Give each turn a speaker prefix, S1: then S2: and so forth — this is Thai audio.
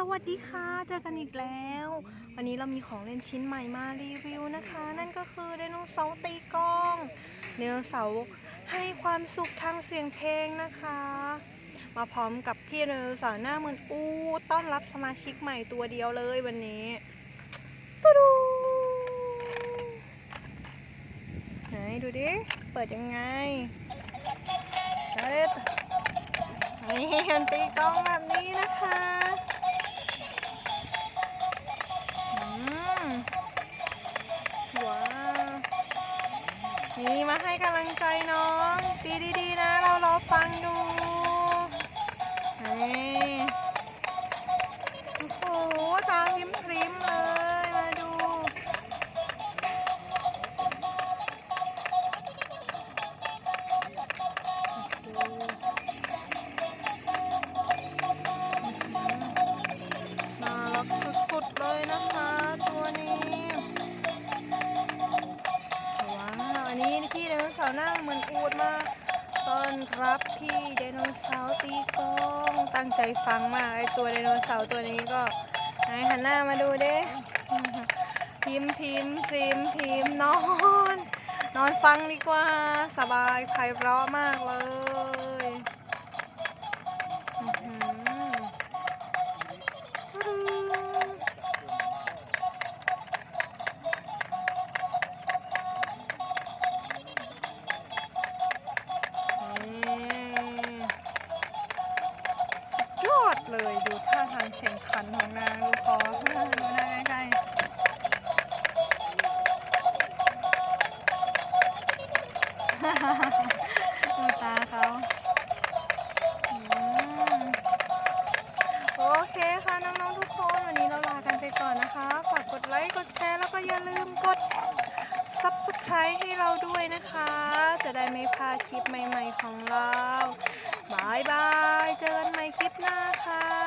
S1: สวัสดีค่ะ เจอกันอีกแล้ว วันนี้เรามีของเล่นชิ้นใหม่มารีวิวนะคะ นั่นก็คือไดโนเสาร์ตีกลองไดโนเสาร์ให้ความสุขทางเสียงเพลงนะคะ มาพร้อมกับพี่ไดโนเสาร์หน้าเหมือนอูต้อนรับสมาชิกใหม่ตัวเดียวเลยวันนี้ตูดูไหนดูดิ เปิดยังไงเอาเลยนี่มันตีกลองแบบนี้นะคะ นี่มาให้กำลังใจน้องดีดีๆนะ เรารอฟังดูนี่โอ้โหตาพริมพริมๆเลย มาดูน่ารักสุดๆเลยนะคะ นนี้พี่ไดโนเสาร์หน้าเหมือนอูดมากต้อนรับพี่ไดโนเสาร์ตีกลองตั้งใจฟังมากไอตัวไดโนเสาร์ตัวนี้ก็ไหนหันหน้ามาดูเด้พิมพิมพิมพิมนอน นอนฟังดีกว่า สบายไพเราะมากเลย ข่งขันของนางลูกคอดูหน้าใกล้ดูตาเขาโอเคค่ะน้องๆทุกคน วันนี้เราลากันไปก่อนนะคะ ฝากกดไลค์ กดแชร์ แล้วก็อย่าลืมกด subscribe ให้เราด้วยนะคะ จะได้ไม่พลาดคลิปใหม่ๆของเราบายบาย เจอกันใหม่คลิปหน้าค่ะ